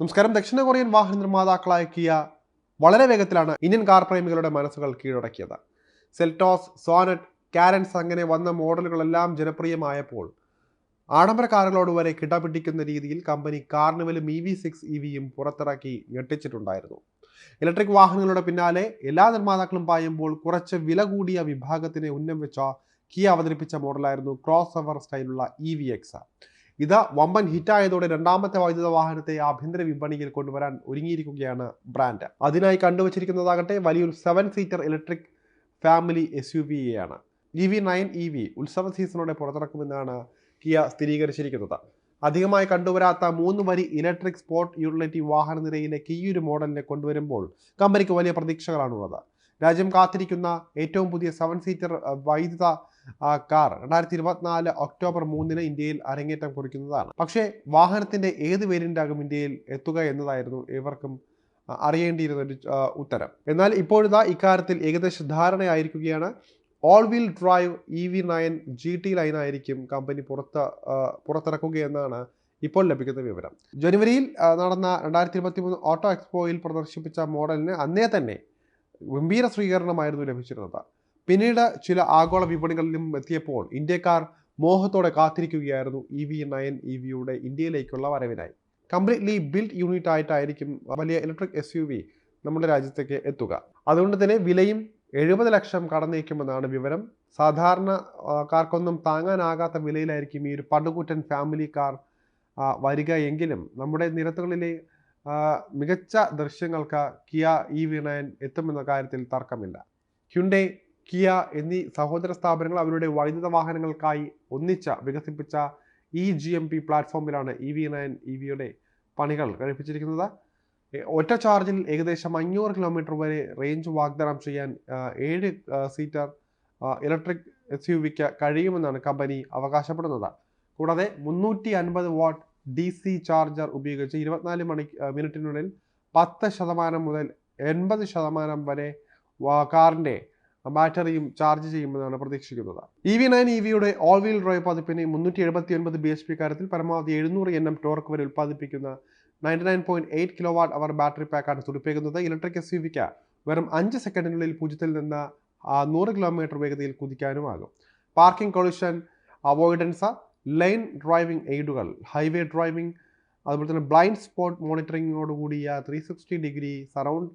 നമസ്കാരം. ദക്ഷിണ കൊറിയൻ വാഹന നിർമ്മാതാക്കളായ കിയ വളരെ വേഗത്തിലാണ് ഇന്ത്യൻ കാർ പ്രേമികളുടെ മനസ്സുകൾ കീഴടക്കിയത്. സെൽറ്റോസ് സോനറ്റ് കാരൻസ് അങ്ങനെ വന്ന മോഡലുകളെല്ലാം ജനപ്രിയമായപ്പോൾ ആഡംബര കാറുകളോട് വരെ കിടപിടിക്കുന്ന രീതിയിൽ കമ്പനി കാർണിവലും ഇ വി സിക്സ് ഇ വിയും പുറത്തിറക്കി ഞെട്ടിച്ചിട്ടുണ്ടായിരുന്നു. ഇലക്ട്രിക് വാഹനങ്ങളുടെ പിന്നാലെ എല്ലാ നിർമ്മാതാക്കളും പായുമ്പോൾ കുറച്ച് വില കൂടിയ വിഭാഗത്തിനെ ഉന്നം വെച്ച കിയ അവതരിപ്പിച്ച മോഡലായിരുന്നു ക്രോസ് ഓവർ സ്റ്റൈലുള്ള ഇ വി എക്സ്. ഇത് വമ്പൻ ഹിറ്റായതോടെ രണ്ടാമത്തെ വൈദ്യുത വാഹനത്തെ ആഭ്യന്തര വിപണിയിൽ കൊണ്ടുവരാൻ ഒരുങ്ങിയിരിക്കുകയാണ് ബ്രാൻഡ്. അതിനായി കണ്ടുവച്ചിരിക്കുന്നതാകട്ടെ വലിയൊരു seven seater electric family S U വിയെയാണ് E V nine E V ഉത്സവ സീസണോടെ പുറത്തിറക്കുമെന്നാണ് കിയ സ്ഥിരീകരിച്ചിരിക്കുന്നത്. അധികമായി കണ്ടുവരാത്ത മൂന്ന് വരി ഇലക്ട്രിക് സ്പോർട്ട് യൂട്ടിലിറ്റി വാഹന നിരയിലെ കീയൊരു മോഡലിനെ കൊണ്ടുവരുമ്പോൾ കമ്പനിക്ക് വലിയ പ്രതീക്ഷകളാണുള്ളത്. രാജ്യം കാത്തിരിക്കുന്ന ഏറ്റവും പുതിയ സെവൻ സീറ്റർ വൈദ്യുത കാർ രണ്ടായിരത്തി ഇരുപത്തിനാല് ഒക്ടോബർ മൂന്നിന് ഇന്ത്യയിൽ അരങ്ങേറ്റം കുറിക്കുന്നതാണ്. പക്ഷേ വാഹനത്തിന്റെ ഏത് വേരിയന്റാകും ഇന്ത്യയിൽ എത്തുക എന്നതായിരുന്നു ഇവർക്കും അറിയേണ്ടിയിരുന്ന ഒരു ഉത്തരം. എന്നാൽ ഇപ്പോഴിതാ ഇക്കാര്യത്തിൽ ഏകദേശ ധാരണയായിരിക്കുകയാണ്. All wheel drive E V nine G T ലൈനായിരിക്കും കമ്പനി പുറത്ത് പുറത്തിറക്കുകയെന്നാണ് ഇപ്പോൾ ലഭിക്കുന്ന വിവരം. ജനുവരിയിൽ നടന്ന രണ്ടായിരത്തി ഇരുപത്തി മൂന്ന് ഓട്ടോ എക്സ്പോയിൽ പ്രദർശിപ്പിച്ച മോഡലിന് അന്നേ തന്നെ ഗംഭീര സ്വീകരണമായിരുന്നു ലഭിച്ചിരുന്നത്. പിന്നീട് ചില ആഗോള വിപണികളിലും എത്തിയപ്പോൾ ഇന്ത്യക്കാർ മോഹത്തോടെ കാത്തിരിക്കുകയായിരുന്നു ഇ വി നയൻ ഇ വിയുടെ ഇന്ത്യയിലേക്കുള്ള വരവിനായി. കംപ്ലീറ്റ്ലി ബിൽഡ് യൂണിറ്റ് ആയിട്ടായിരിക്കും വലിയ ഇലക്ട്രിക് എസ് യു വി നമ്മുടെ രാജ്യത്തേക്ക് എത്തുക. അതുകൊണ്ട് തന്നെ വിലയും എഴുപത് ലക്ഷം കടന്നേക്കുമെന്നാണ് വിവരം. സാധാരണ കാർക്കൊന്നും താങ്ങാനാകാത്ത വിലയിലായിരിക്കും ഈ ഒരു പടുകൂറ്റൻ ഫാമിലി കാർ വരിക എങ്കിലും നമ്മുടെ നിരത്തുകളിലെ മികച്ച ദൃശ്യങ്ങൾക്ക് കിയ ഇ വി നയൻ എത്തുമെന്ന കാര്യത്തിൽ തർക്കമില്ല. ഹ്യുണ്ടേ കിയ എന്നീ സഹോദര സ്ഥാപനങ്ങൾ അവരുടെ വൈദ്യുത വാഹനങ്ങൾക്കായി ഒന്നിച്ച വികസിപ്പിച്ച ഇ ജി എം പി പ്ലാറ്റ്ഫോമിലാണ് ഇ വി നയൻ ഇ വിയുടെ പണികൾ കഴിപ്പിച്ചിരിക്കുന്നത്. ഒറ്റ ചാർജിൽ ഏകദേശം അഞ്ഞൂറ് കിലോമീറ്റർ വരെ റേഞ്ച് വാഗ്ദാനം ചെയ്യാൻ ഏഴ് seater electric S U V കഴിയുമെന്നാണ് കമ്പനി അവകാശപ്പെടുന്നത്. കൂടാതെ മുന്നൂറ്റി അൻപത് വാട്ട് ഡി സി ചാർജർ ഉപയോഗിച്ച് ഇരുപത്തിനാല് മണി മിനിറ്റിനുള്ളിൽ പത്ത് ശതമാനം മുതൽ എൺപത് ശതമാനം വരെ കാറിന്റെ ബാറ്ററിയും ചാർജ് ചെയ്യുമെന്നാണ് പ്രതീക്ഷിക്കുന്നത്. ഇ വി നയൻ ഇ വിയുടെ ഓൾ വീൽ ഡ്രൈവ് പതിപ്പിന് മുന്നൂറ്റി എഴുപത്തി ഒൻപത് ബി എച്ച് പി കാര്യത്തിൽ പരമാവധി എഴുന്നൂറ് എൻ എം ടോർക്ക് വരെ ഉൽപ്പാദിപ്പിക്കുന്ന ninety nine point eight kilo watt hour battery പാക്കാണ് തുടിപ്പിക്കുന്നത് ഇലക്ട്രിക് എസ് യു വിക്ക് വെറും അഞ്ച് സെക്കൻഡിനുള്ളിൽ പൂജ്യത്തിൽ നിന്ന് നൂറ് കിലോമീറ്റർ വേഗതയിൽ കുതിക്കാനുമാകും. Parking collision avoidance lane driving എയ്ഡുകൾ highway driving അതുപോലെ തന്നെ ബ്ലൈൻഡ് സ്പോട്ട് മോണിറ്ററിങ്ങോട് കൂടിയ three sixty degree surround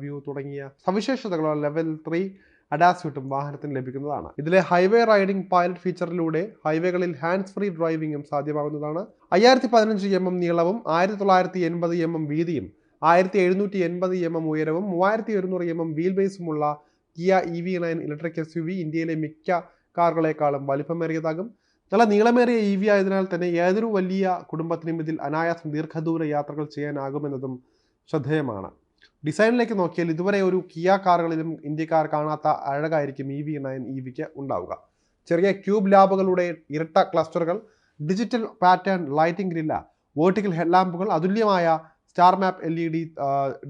view തുടങ്ങിയ സവിശേഷതകൾ ലെവൽ ത്രീ അഡാസ്യൂട്ടും വാഹനത്തിന് ലഭിക്കുന്നതാണ്. ഇതിലെ ഹൈവേ റൈഡിംഗ് പൈലറ്റ് ഫീച്ചറിലൂടെ ഹൈവേകളിൽ ഹാൻഡ്സ് ഫ്രീ ഡ്രൈവിംഗും സാധ്യമാകുന്നതാണ്. അയ്യായിരത്തി പതിനഞ്ച് എം എം നീളവും ആയിരത്തി തൊള്ളായിരത്തി എൺപത് എം എം വീതിയും ആയിരത്തി എഴുന്നൂറ്റി എൺപത് എം എം ഉയരവും മൂവായിരത്തി ഒരുന്നൂറ് M M wheel ബേസുമുള്ള Kia E V nine electric S U V ഇന്ത്യയിലെ മിക്ക കാറുകളെക്കാളും വലിപ്പമേറിയതാകും. നല്ല നീളമേറിയ ഇ വി ആയതിനാൽ തന്നെ ഏതൊരു വലിയ കുടുംബത്തിനും ഇതിൽ അനായാസം ദീർഘദൂര യാത്രകൾ ചെയ്യാനാകുമെന്നതും ശ്രദ്ധേയമാണ്. ഡിസൈനിലേക്ക് നോക്കിയാൽ ഇതുവരെ ഒരു കിയ കാറുകളിലും ഇന്ത്യക്കാർ കാണാത്ത അഴകായിരിക്കും ഇ വി നയൻ ഇ വിക്ക് ഉണ്ടാവുക. ചെറിയ ക്യൂബ് ലാബുകളുടെ ഇരട്ട ക്ലസ്റ്ററുകൾ digital pattern lighting grille vertical ഹെഡ്ലാമ്പുകൾ അതുല്യമായ star map L E D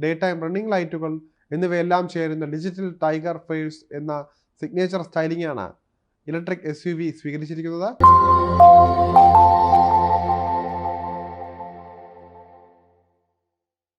daytime running ലൈറ്റുകൾ എന്നിവയെല്ലാം ചേരുന്ന ഡിജിറ്റൽ ടൈഗർ ഫേഴ്സ് എന്ന സിഗ്നേച്ചർ സ്റ്റൈലിംഗാണ് ഇലക്ട്രിക് എസ് സ്വീകരിച്ചിരിക്കുന്നത്.